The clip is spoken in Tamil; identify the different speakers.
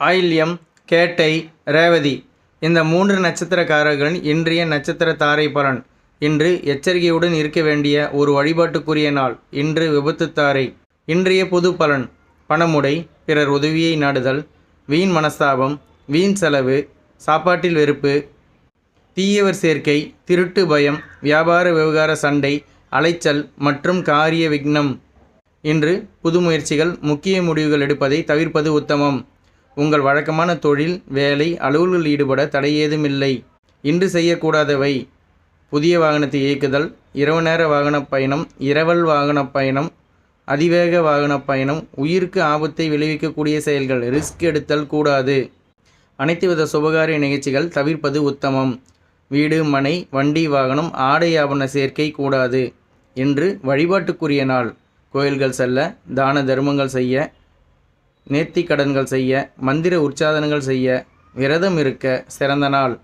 Speaker 1: ஆயில்யம் கேட்டை ரேவதி இந்த மூன்று நட்சத்திரக்காரர்களின் இன்றைய நட்சத்திர தாரை பலன். இன்று எச்சரிக்கையுடன் இருக்க வேண்டிய ஒரு வழிபாட்டுக்குரிய நாள். இன்று விபத்து தாரை. இன்றைய பொது பலன். பணமுடை பிறர் உதவியை நாடுதல். வீண் மனஸ்தாபம் வீண் செலவு சாப்பாட்டில் வெறுப்பு. தீயவர் சேர்க்கை திருட்டு பயம் வியாபார விவகார சண்டை அலைச்சல் மற்றும் காரிய விக்னம். இன்று புது முயற்சிகள் முக்கிய முடிவுகள் எடுப்பதை தவிர்ப்பது உத்தமம். உங்கள் வழக்கமான தொழில் வேலை அலுவல்களில் ஈடுபட தடை ஏதும் இல்லை இன்று செய்யக்கூடாதவை. புதிய வாகனத்தை இயக்குதல் இரவு நேர வாகனப் பயணம் இரவல் வாகனப் பயணம் அதிவேக வாகனப் பயணம் உயிருக்கு ஆபத்தை விளைவிக்கக்கூடிய செயல்கள் ரிஸ்க் எடுத்தல் கூடாது. அனைத்து வித சுபகாரிய நிகழ்ச்சிகள் தவிர்ப்பது உத்தமம். வீடு மனை வண்டி வாகனம் ஆடை ஆபண சேர்க்கை கூடாது. என்று வழிபாட்டுக்குரிய நாள். கோயில்கள் செல்ல தான தர்மங்கள் செய்ய நேர்த்தி கடன்கள் செய்ய மந்திர உற்சாதனங்கள் செய்ய விரதம் இருக்க சிறந்த நாள்.